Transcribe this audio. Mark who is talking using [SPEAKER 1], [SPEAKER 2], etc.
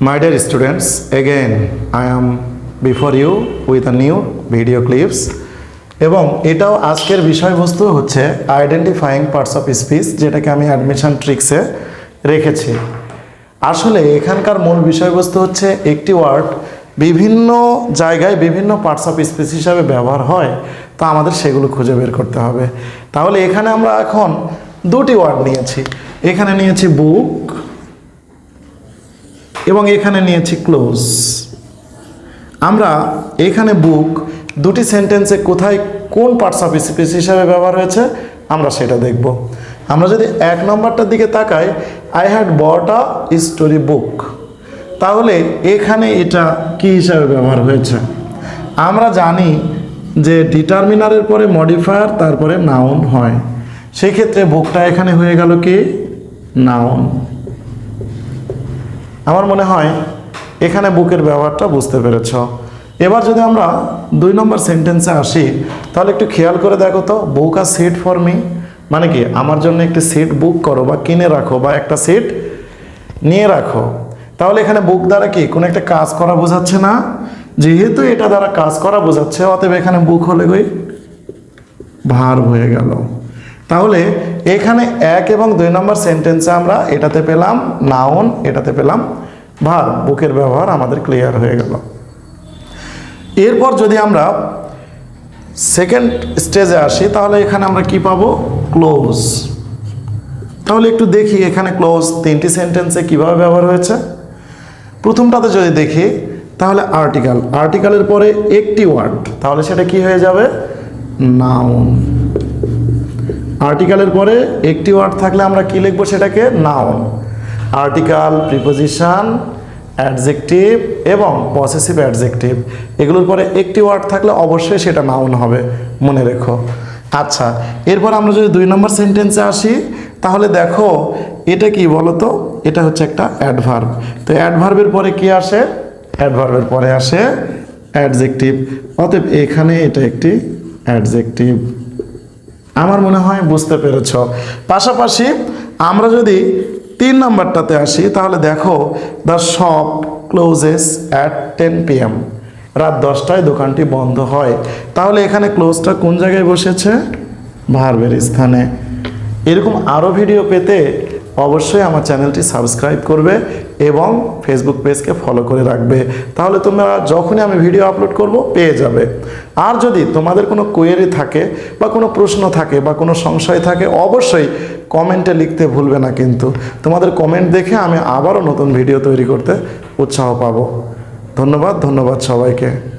[SPEAKER 1] My dear students, again I am before you with a new video clips. এবং এটাও আজকের বিষয়বস্তু হচ্ছে আইডেন্টিফাইং পার্টস অফ স্পিচ যেটাকে আমি অ্যাডমিশন ট্রিক্সে রেখেছি। আসলে এখানকার মূল বিষয়বস্তু হচ্ছে একটি ওয়ার্ড বিভিন্ন জায়গায় বিভিন্ন পার্টস অফ স্পিচ হিসাবে ব্যবহার হয় তো আমাদের সেগুলো খুঁজে বের করতে হবে। তাহলে এখানে আমরা এখন দুটি ওয়ার্ড নিয়েছি। এখানে নিয়েছি বুক এবং এখানে নিয়েছি ক্লোজ আমরা এখানে বুক দুটি সেন্টেন্সে কোথায় কোন পার্টস অফ স্পিচ হিসাবে ব্যবহার হয়েছে, আমরা সেটা দেখব। আমরা যদি এক নম্বরটার দিকে তাকাই I had bought a story book তাহলে এখানে এটা কি হিসাবে ব্যবহার হয়েছে? আমরা জানি যে ডিটারমিনারের পরে মডিফায়ার তারপরে নাউন হয়। সেক্ষেত্রে বুকটা এখানে হয়ে গেল কি? নাউন আমার মনে হয় এখানে বুকের ব্যবহারটা বুঝতে পেরেছ। এবার যদি আমরা দুই নম্বর সেন্টেন্সে আসি, তাহলে একটু খেয়াল করে দেখো তো, book R seat for me মানে কি? আমার জন্য একটি সিট বুক করো বা কিনে রাখো বা একটা সিট নিয়ে রাখো। তাহলে এখানে বুক দ্বারা কি? কোনো একটা কাজ করা বোঝাচ্ছে না? যেহেতু এটা দ্বারা কাজ করা বোঝাচ্ছে, অতএব এখানে বুক হলে গই ভার হয়ে গেল। তাহলে এখানে এক এবং দুই নম্বর সেন্টেন্সে আমরা এটাতে পেলাম নাউন এটাতে পেলাম ভার বুকের ব্যবহার আমাদের ক্লিয়ার হয়ে গেল। এরপর যদি আমরা সেকেন্ড স্টেজে আসি, তাহলে এখানে আমরা কি পাবো? ক্লোজ তাহলে একটু দেখি এখানে ক্লোজ তিনটি সেন্টেন্সে কীভাবে ব্যবহার হয়েছে। প্রথমটাতে যদি দেখি, তাহলে আর্টিকেল আর্টিকেলের পরে একটি ওয়ার্ড তাহলে সেটা কি হয়ে যাবে? নাউন আর্টিকেলের পরে একটি ওয়ার্ড থাকলে আমরা কী লিখব সেটাকে? নাউন আর্টিকাল প্রিপোজিশন অ্যাডজেক্টিভ এবং পসেসিভ অ্যাডজেক্টিভ এগুলোর পরে একটি ওয়ার্ড থাকলে অবশ্যই সেটা নাউন হবে। মনে রেখো। আচ্ছা এরপর আমরা যদি দুই নম্বর সেন্টেন্সে আসি, তাহলে দেখো, এটা কি বলো তো এটা হচ্ছে একটা অ্যাডভার্ব তো অ্যাডভার্বের পরে কি আসে? অ্যাডভার্বের পরে আসে অ্যাডজেক্টিভ অতএব এখানে এটা একটি অ্যাডজেক্টিভ আমার মনে হয় বুঝতে পেরেছ। পাশাপাশি আমরা যদি তিন নম্বরটাতে আসি, তাহলে দেখো the shop closes at ten PM রাত দশটায় দোকানটি বন্ধ হয়। তাহলে এখানে ক্লোজটা কোন জায়গায় বসেছে? ভার্বের স্থানে। এরকম আরও ভিডিও পেতে অবশ্যই আমার চ্যানেলটি সাবস্ক্রাইব করবে এবং ফেসবুক পেজকে ফলো করে রাখবে। তাহলে তোমরা যখনই আমি ভিডিও আপলোড করব, পেয়ে যাবে। আর যদি তোমাদের কোনো কোয়েরি থাকে বা কোনো প্রশ্ন থাকে বা কোনো সংশয় থাকে, অবশ্যই কমেন্টে লিখতে ভুলবে না কিন্তু। তোমাদের কমেন্ট দেখে আমি আবারও নতুন ভিডিও তৈরি করতে উৎসাহ পাবো। ধন্যবাদ ধন্যবাদ সবাইকে।